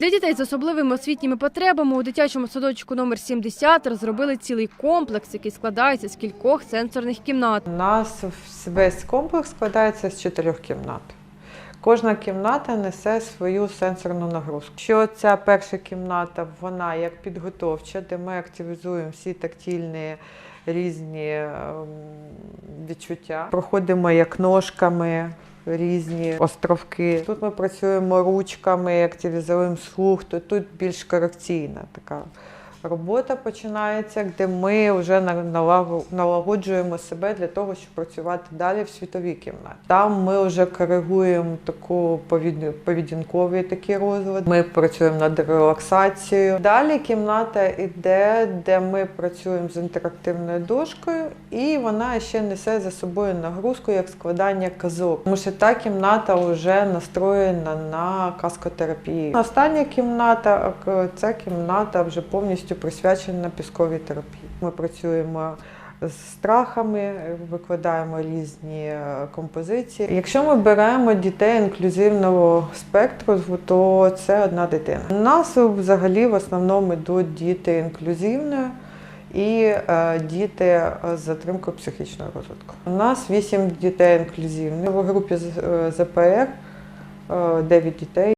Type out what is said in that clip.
Для дітей з особливими освітніми потребами у дитячому садочку номер 70 розробили цілий комплекс, який складається з кількох сенсорних кімнат. У нас весь комплекс складається з чотирьох кімнат. Кожна кімната несе свою сенсорну нагрузку. Що ця перша кімната, вона як підготовча, де ми активізуємо всі тактильні різні ем, відчуття. Проходимо як ножками. Різні островки. Тут ми працюємо ручками, активізуємо слух, то тут більш корекційна така робота починається, де ми вже на- налаго- налагоджуємо себе для того, щоб працювати далі в світовій кімнаті. Там ми вже коригуємо таку повід- поведінковий такий розлад. Ми працюємо над релаксацією. Далі кімната іде, де ми працюємо з інтерактивною дошкою, і вона ще несе за собою нагрузку як складання казок. Тому що та кімната вже настроєна на каскотерапію. Остання кімната е, ця кімната вже повністю присвячена пісковій терапії. Ми працюємо з страхами, викладаємо різні е, композиції. Якщо ми беремо дітей інклюзивного спектру, то це одна дитина. У нас взагалі в основному йдуть діти інклюзивної і е, діти з затримкою психічного розвитку. У нас 8 дітей інклюзивних в групі ЗПР, е, 9 дітей.